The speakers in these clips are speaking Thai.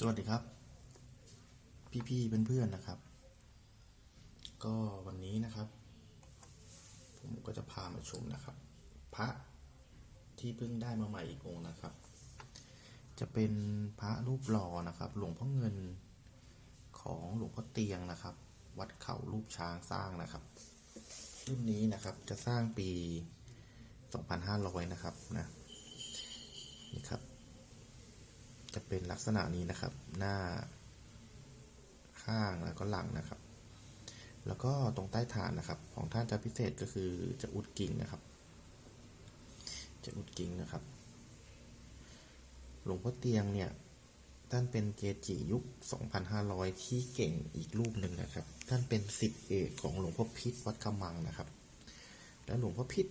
สวัสดีครับ พี่ๆเพื่อนๆนะครับ ก็วันนี้นะครับ ผมก็จะพามาชมนะครับ พระที่เพิ่งได้มาใหม่อีกองค์นะครับ จะเป็นพระรูปหล่อนะครับ หลวงพ่อเงินของหลวงพ่อเตียงนะครับ วัดเขารูปช้างสร้างนะครับรุ่นนี้นะครับจะสร้างปี 2500 นะครับนะนี่ครับ จะ เป็นลักษณะนี้นะครับ หน้าข้างแล้วก็หลังนะครับ แล้วก็ตรงใต้ฐานนะครับ ของท่านจะพิเศษก็คือจะอุดกิ่งนะครับ จะอุดกิ่งนะครับ หลวงพ่อเตียงเนี่ยท่านเป็นเกจิยุค 2,500 ที่เก่งอีกรูปหนึ่งนะครับ ท่านเป็นศิษย์เอกของหลวงพ่อพิษวัดขมังนะครับ แล้วหลวงพ่อพิษ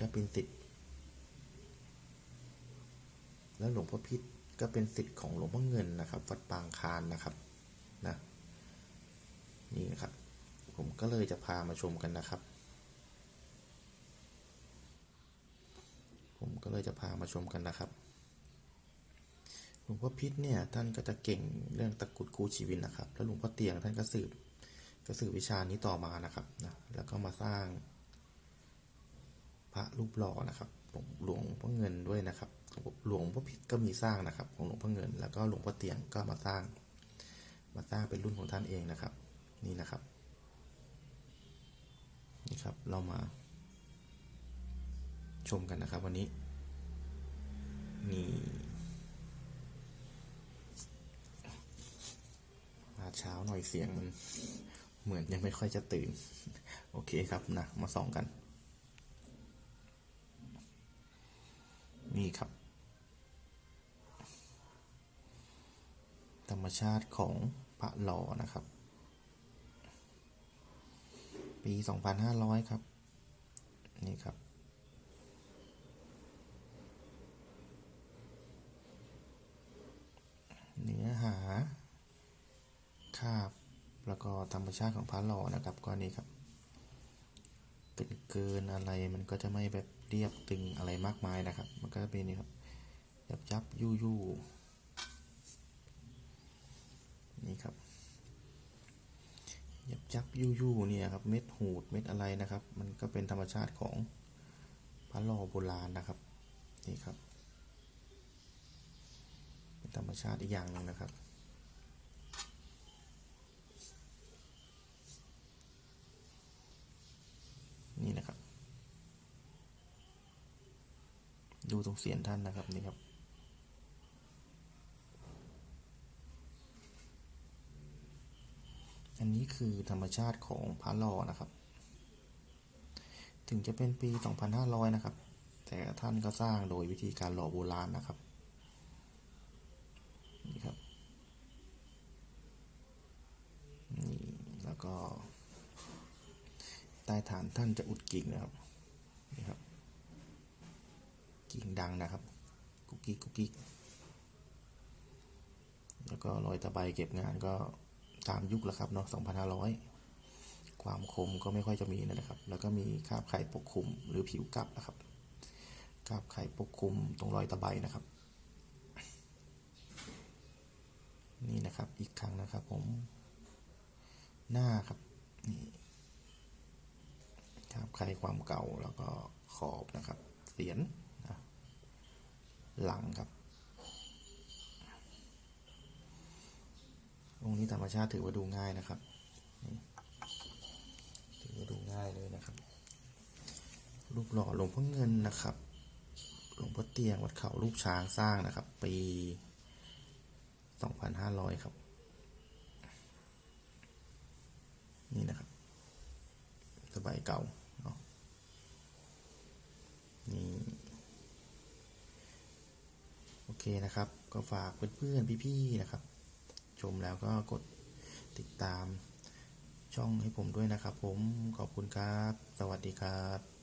ก็เป็นศิษย์แล้วหลวงพ่อพิษ ก็เป็นสิทธิ์ของหลวงพ่อเงินนะครับวัดปางคานนะครับนะนี่นะครับ ผมก็เลยจะพามาชมกันนะครับ ผมก็เลยจะพามาชมกันนะครับหลวงพ่อพิษเนี่ยท่านก็จะเก่งเรื่องตะกรุดคู่ชีวิตนะครับ แล้วหลวงพ่อเตียงท่านก็สืบก็สืบวิชานี้ต่อมานะครับนะแล้วก็มาสร้างพระรูปหล่อนะครับหลวงพ่อเงินด้วยนะครับ หลวงพ่อพิษก็มีสร้างนะครับ ของหลวงพ่อเงิน แล้วก็หลวงพ่อเตียงก็มาสร้าง มาสร้างเป็นรุ่นของท่านเองนะครับ นี่นะครับนี่ครับเรามา ชมกันนะครับวันนี้นี่มาเช้าหน่อยเสียงมัน เหมือนยังไม่ค่อยจะตื่น โอเคครับนะมาส่องกัน นี่ครับ ธรรมชาติของพระหล่อนะครับ ปี 2500 ครับ นี่ครับเนื้อหาคาบแล้วก็ธรรมชาติของพระหล่อนะครับก็นี่ครับ เกินอะไรมันก็จะไม่แบบเรียบตึงอะไรมากมายนะครับ มันก็จะเป็นนี่ครับยับยับยู่ยู่นี่ครับยับยับยู่ยู่เนี่ยครับเม็ดหูดเม็ดอะไรนะครับ มันก็เป็นธรรมชาติของพระหล่อโบราณนะครับนี่ครับเป็นธรรมชาติอีกอย่างหนึ่งนะครับ นี่นะครับ ดูตรงเสียนท่านนะครับนี่ครับ อันนี้คือธรรมชาติของพระหล่อนะครับ ถึงจะเป็นปี 2500 นะครับ แต่ท่านก็สร้างโดยวิธีการหล่อโบราณนะครับนี่ครับนี่แล้วก็ใต้ฐานท่านจะอุดกิ่งนะครับ นี่ครับ กิ่ง ดังนะครับ กุกกิ๊กกุกกิ๊กแล้วก็รอยตะไบเก็บงานก็ตามยุคแล้วครับเนาะ2,500 ความคมก็ไม่ค่อยจะมีนะครับ แล้วก็มีคราบไข่ปกคลุมหรือผิวกับนะครับคราบไข่ปกคลุมตรงรอยตะไบนะครับ นี่นะครับอีกครั้งนะครับผม หน้าครับนี่ครับใครความเก่าแล้วก็ขอบนะครับเสียน หลังครับองค์นี้ธรรมชาติถือว่าดูง่ายนะครับ ถือว่าดูง่ายเลยนะครับ รูปหล่อหลวงพ่อเงินนะครับ หลวงพ่อเตียงวัดเขารูปช้างสร้างนะครับ ปี 2500 ครับ นี่นะครับสบายเก่าเนาะนี่ โอเคนะครับ ก็ฝากเพื่อนๆพี่ๆนะครับ ชมแล้วก็กดติดตามช่องให้ผมด้วยนะครับ ผมขอบคุณครับ สวัสดีครับ